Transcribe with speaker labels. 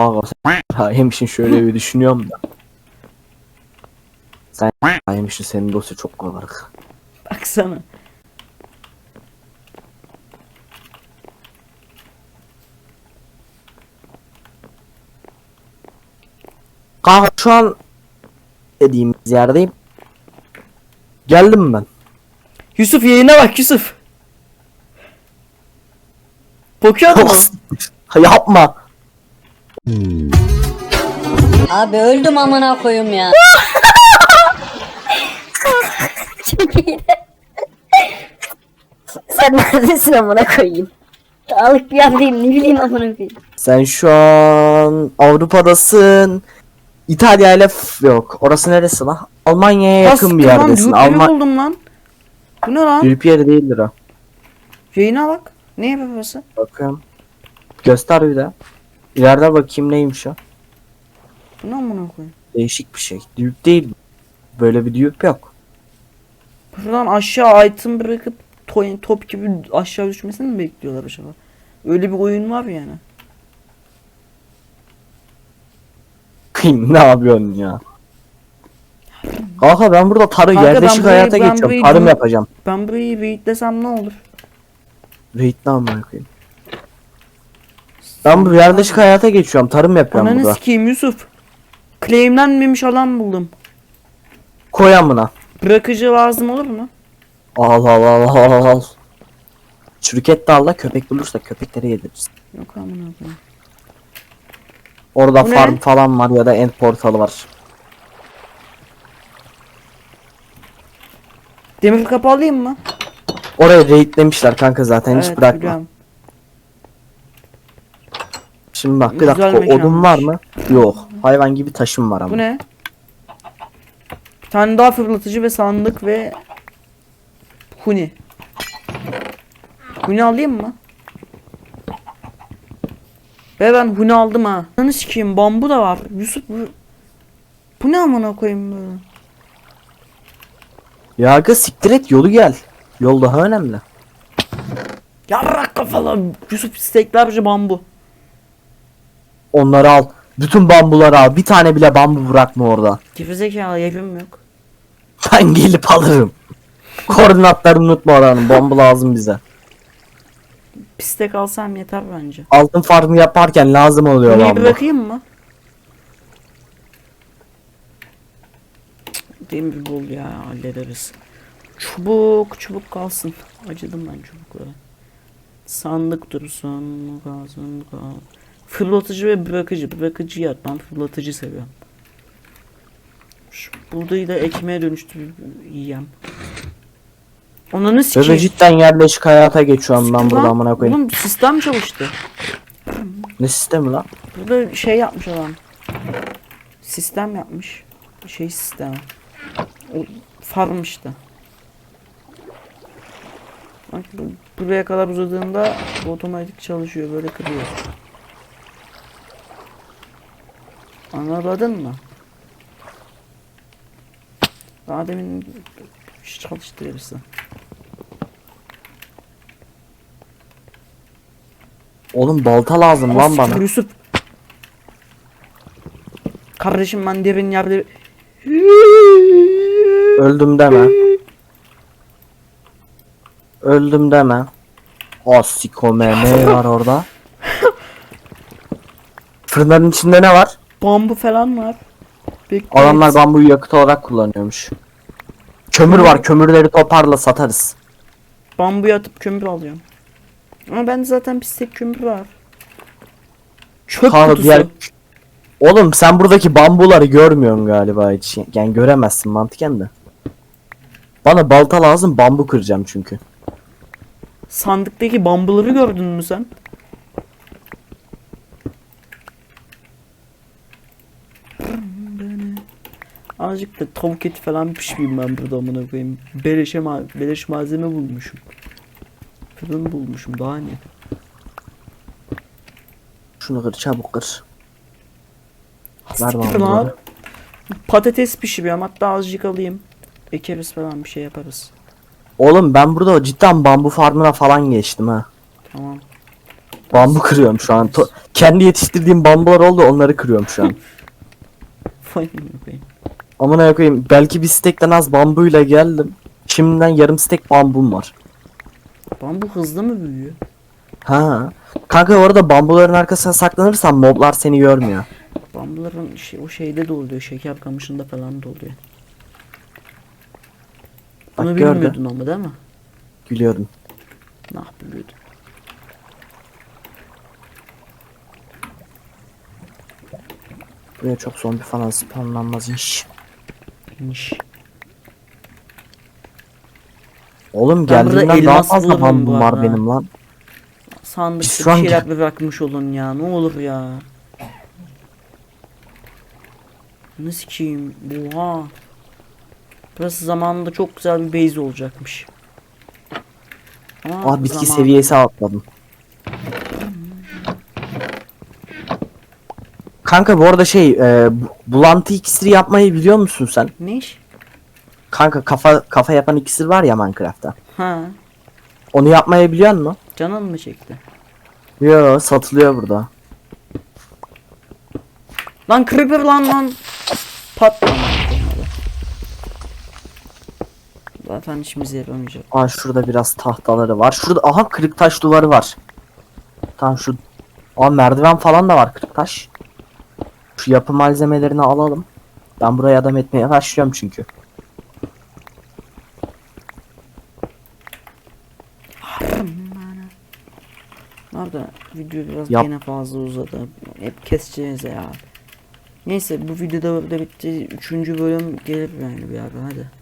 Speaker 1: Aga sen şöyle bir düşünüyorum da. Sen hayemişsin senin dosya çok kabarık.
Speaker 2: Baksana.
Speaker 1: Kanka şu an dediğimiz yerdeyim. Geldim ben.
Speaker 2: Yusuf yayına bak Yusuf. Mu?
Speaker 1: Ha, Yapma.
Speaker 3: Abi öldüm amına koyayım ya.
Speaker 4: Çok iyi. Sen neredesin amına koyayım? Dağlık bir yerdeyim ne bileyim amına koyayım.
Speaker 1: Sen şu an Avrupa'dasın. İtalya ile f- yok. Orası neresi lan? Almanya'ya yakın bir
Speaker 2: lan,
Speaker 1: yerdesin.
Speaker 2: Evi
Speaker 1: Alman
Speaker 2: buldum lan. Bu ne lan?
Speaker 1: Yürüp yeri değildir o.
Speaker 2: Yayına bak. Ne yapıyorsun?
Speaker 1: Bakıyorum. Göster bir de. İleride bakayım neymiş o.
Speaker 2: Bu ne amına koyayım?
Speaker 1: Değişik bir şey. Düğüp değil. Böyle bir düğüp yok.
Speaker 2: Buradan aşağı item bırakıp to- top gibi aşağı düşmesini mi bekliyorlar acaba? Öyle bir oyun var yani.
Speaker 1: Ne yapıyorsun ya? Kanka ben burada tarı
Speaker 2: Kanka
Speaker 1: yerleşik
Speaker 2: burayı-
Speaker 1: hayata geçiyorum. Tarım yapacağım.
Speaker 2: Ben burayı raidlesem ne olur?
Speaker 1: Raid ne amına koyayım? Ben bu yerleşik hayata geçiyorum. Tarım yapıyorum
Speaker 2: Ananı
Speaker 1: burada.
Speaker 2: sikeyim Yusuf. Claimlenmemiş alan buldum.
Speaker 1: Koy amına.
Speaker 2: Bırakıcı lazım olur mu?
Speaker 1: Al al al al al al. Çürüket de al da köpek bulursa köpekleri yediririz.
Speaker 2: Yok amına koyayım.
Speaker 1: Orada
Speaker 2: Bu ne?
Speaker 1: farm falan var ya da end portalı var.
Speaker 2: Demir kapı alayım mı?
Speaker 1: Orayı raidlemişler kanka zaten hiç bırakma.
Speaker 2: biliyorum.
Speaker 1: Şimdi bak bir
Speaker 2: Güzel
Speaker 1: dakika
Speaker 2: mekanmış.
Speaker 1: odun var mı? Yok. Hayvan gibi taşım var ama.
Speaker 2: Bu ne? Bir tane daha fırlatıcı ve sandık ve Huni. Huni alayım mı? Ve ben Huni aldım ha. Ananı sikeyim bambu da var. Yusuf bu Bu ne amına koyayım böyle?
Speaker 1: Ya aga siktir et yolu gel. Yol daha önemli.
Speaker 2: Yarrak kafalı Yusuf steklerce bambu.
Speaker 1: Onları al. Bütün bambuları al. Bir tane bile bambu bırakma orada.
Speaker 2: Gerizekalı evim yok.
Speaker 1: Ben gelip alırım. Koordinatlarını unutma oranın. Bambu lazım bize.
Speaker 2: Pistek alsam yeter bence.
Speaker 1: Altın farmı yaparken lazım oluyor
Speaker 2: Huni'yi
Speaker 1: bambu.
Speaker 2: bırakayım mı? Demir bul ya hallederiz. Çubuk çubuk kalsın. Acıdım ben çubuklara. Sandık dursun. Kalsın kal. Fırlatıcı ve bırakıcı. Bırakıcı yer. Ben fırlatıcı seviyorum. Şu buğdayı da ekmeğe dönüştürüp yiyem. Ne
Speaker 1: Böyle
Speaker 2: sikeyim?
Speaker 1: cidden yerleşik hayata geçiyorum ben
Speaker 2: Lan,
Speaker 1: burada amına koyayım.
Speaker 2: Oğlum sistem çalıştı.
Speaker 1: Ne sistemi lan?
Speaker 2: Burada şey yapmış adam. Sistem yapmış. Şey sistemi. O farm işte. Bak bu- buraya kadar uzadığında bu otomatik çalışıyor. Böyle kırıyor. Anladın mı? Daha demin çalıştı birisi.
Speaker 1: Oğlum balta lazım lan bana.
Speaker 2: Yusuf. Kardeşim ben derin yerde
Speaker 1: Öldüm deme. Öldüm deme. Asikome ne var orada? Fırınların içinde ne var?
Speaker 2: Bambu falan var. Bekle.
Speaker 1: Adamlar bambuyu yakıt olarak kullanıyormuş. Kömür var. Kömürleri toparla satarız.
Speaker 2: bambuya atıp kömür alıyorum. Ama ben zaten bir tek kömür var. Çöp
Speaker 1: Kanka
Speaker 2: kutusu.
Speaker 1: diğer... Oğlum sen buradaki bambuları görmüyorsun galiba hiç. Yani göremezsin mantıken de. Bana balta lazım bambu kıracağım çünkü.
Speaker 2: Sandıktaki bambuları gördün mü sen? Azıcık da tavuk eti falan pişmeyeyim ben burada amına koyayım. Beleşe ma beleş malzeme bulmuşum. Fırın bulmuşum daha ne?
Speaker 1: Şunu kır çabuk kır. Ver bambuları.
Speaker 2: lan. Patates pişiriyorum hatta azıcık alayım. Ekeriz falan bir şey yaparız.
Speaker 1: Oğlum ben burada cidden bambu farmına falan geçtim ha.
Speaker 2: Tamam.
Speaker 1: Bambu kırıyorum şu an. To- kendi yetiştirdiğim bambular oldu onları kırıyorum şu an.
Speaker 2: Vay amına koyayım.
Speaker 1: Amına koyayım belki bir stekten az bambuyla geldim. Şimdiden yarım stek bambum var.
Speaker 2: Bambu hızlı mı büyüyor?
Speaker 1: Ha. Kanka orada bambuların arkasına saklanırsan moblar seni görmüyor.
Speaker 2: Bambuların şey, o şeyde de oluyor. Şeker kamışında falan da oluyor.
Speaker 1: Bak
Speaker 2: Bunu
Speaker 1: gördün.
Speaker 2: bilmiyordun ama değil mi?
Speaker 1: Gülüyordum.
Speaker 2: Nah biliyordum.
Speaker 1: Buraya çok zombi falan spawnlanmaz iş.
Speaker 2: İnş.
Speaker 1: Oğlum
Speaker 2: Ben burada
Speaker 1: daha
Speaker 2: elmas
Speaker 1: fazla
Speaker 2: bulurum
Speaker 1: bambum
Speaker 2: bu
Speaker 1: var
Speaker 2: arada.
Speaker 1: benim lan.
Speaker 2: Sandıkta
Speaker 1: Biz
Speaker 2: bir
Speaker 1: şu an
Speaker 2: şeyler bırakmış olun ya. Ne olur ya. Ne sikeyim. Oha. Burası zamanında çok güzel bir base olacakmış. Ama
Speaker 1: Ah bitki
Speaker 2: zaman-
Speaker 1: seviyesi atladım. Kanka bu arada şey e, bu- bulantı iksiri yapmayı biliyor musun sen?
Speaker 2: Ne iş?
Speaker 1: Kanka kafa kafa yapan iksir var ya Minecraft'ta.
Speaker 2: Ha.
Speaker 1: Onu yapmayı biliyor musun?
Speaker 2: Canın mı çekti?
Speaker 1: Yo satılıyor burada.
Speaker 2: Lan creeper lan lan. Pat. Zaten işimize yaramayacak.
Speaker 1: Aa şurada biraz tahtaları var. Şurada aha kırık taş duvarı var. Tamam şu Aa merdiven falan da var kırık taş. Şu yapı malzemelerini alalım. Ben buraya adam etmeye başlıyorum çünkü.
Speaker 2: Nerede? Video biraz
Speaker 1: Yap.
Speaker 2: gene fazla uzadı. Hep keseceğiz ya. Neyse bu videoda da bitti. Üçüncü bölüm gelir yani bir yerden hadi.